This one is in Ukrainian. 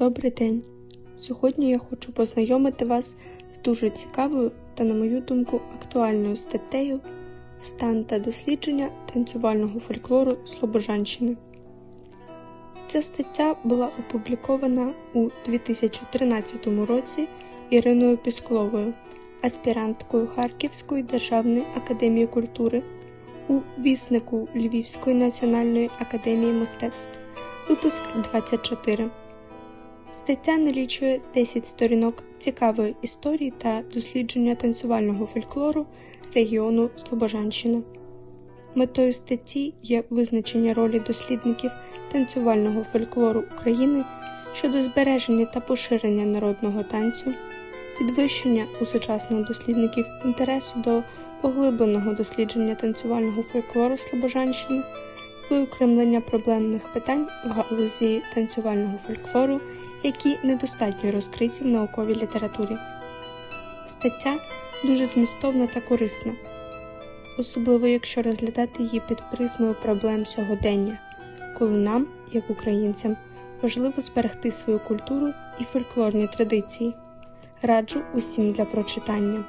Добрий день! Сьогодні я хочу познайомити вас з дуже цікавою та, на мою думку, актуальною статтею Стан та дослідження танцювального фольклору Слобожанщини. Ця стаття була опублікована у 2013 році Іриною Піскловою, аспіранткою Харківської державної академії культури у віснику Львівської національної академії мистецтв. Випуск 24. Стаття налічує 10 сторінок цікавої історії та дослідження танцювального фольклору регіону Слобожанщина. Метою статті є визначення ролі дослідників танцювального фольклору України щодо збереження та поширення народного танцю, підвищення у сучасних дослідників інтересу до поглибленого дослідження танцювального фольклору Слобожанщини, виокремлення проблемних питань в галузі танцювального фольклору, які недостатньо розкриті в науковій літературі. Стаття дуже змістовна та корисна, особливо якщо розглядати її під призмою проблем сьогодення, коли нам, як українцям, важливо зберегти свою культуру і фольклорні традиції. Раджу усім для прочитання.